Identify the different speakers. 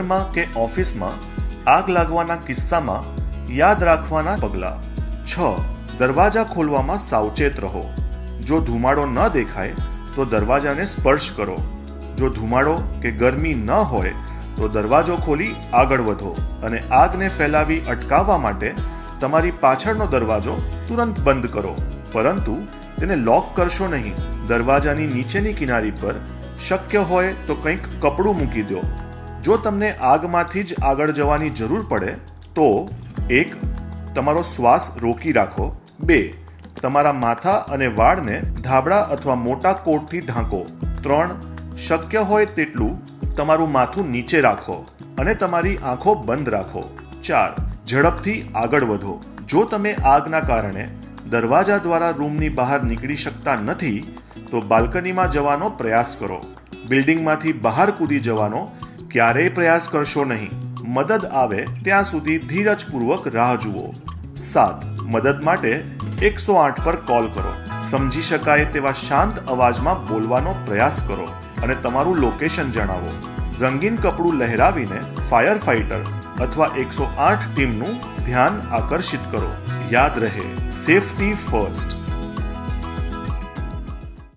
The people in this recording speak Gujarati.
Speaker 1: હોટલમાં કે ઓફિસમાં આગ લાગવાના કિસ્સામાં યાદ રાખવાના પગલાં. છ. દરવાજા ખોલવામાં સાવચેત રહો. જો ધુમાડો ન દેખાય, તો દરવાજાને સ્પર્શ કરો. જો ધુમાડો કે ગરમી ન હોય, તો દરવાજો ખોલી આગળ વધો અને આગને ફેલાવી અટકાવવા માટે તમારી પાછળનો દરવાજો તુરંત બંધ કરો. પરંતુ તેને લોક કરશો નહીં. દરવાજાની નીચેની કિનારી પર શક્ય હોય તો કંઈક કપડું મૂકી દો. જો તમને આગમાંથી જ આગળ જવાની જરૂર પડે, તો એક, તમારો શ્વાસ રોકી રાખો. બે, તમારા માથા અને વાળને ધાબળા અથવા મોટા કોટથી ઢાંકો. ત્રણ, શક્ય હોય તેટલું તમારું માથું નીચે રાખો અને તમારી આંખો બંધ રાખો. ચાર, ઝડપથી આગળ વધો. જો તમે આગના કારણે દરવાજા દ્વારા રૂમની બહાર નીકળી શકતા નથી, તો બાલ્કનીમાં જવાનો પ્રયાસ કરો. બિલ્ડિંગમાંથી બહાર કૂદી જવાનો ક્યારેય પ્રયાસ કરશો નહીં. મદદ આવે ત્યાં સુધી ધીરજપૂર્વક રાહ જુઓ. સાત, મદદ માટે એકસો આઠ પર કોલ કરો. સમજી શકાય તેવા શાંત અવાજમાં બોલવાનો પ્રયાસ કરો અને તમારું લોકેશન જણાવો. રંગીન કપડું લહેરાવીને ફાયર ફાઇટર અથવા એકસો આઠ ટીમનું ધ્યાન આકર્ષિત કરો. યાદ રહે, સેફટી ફર્સ્ટ.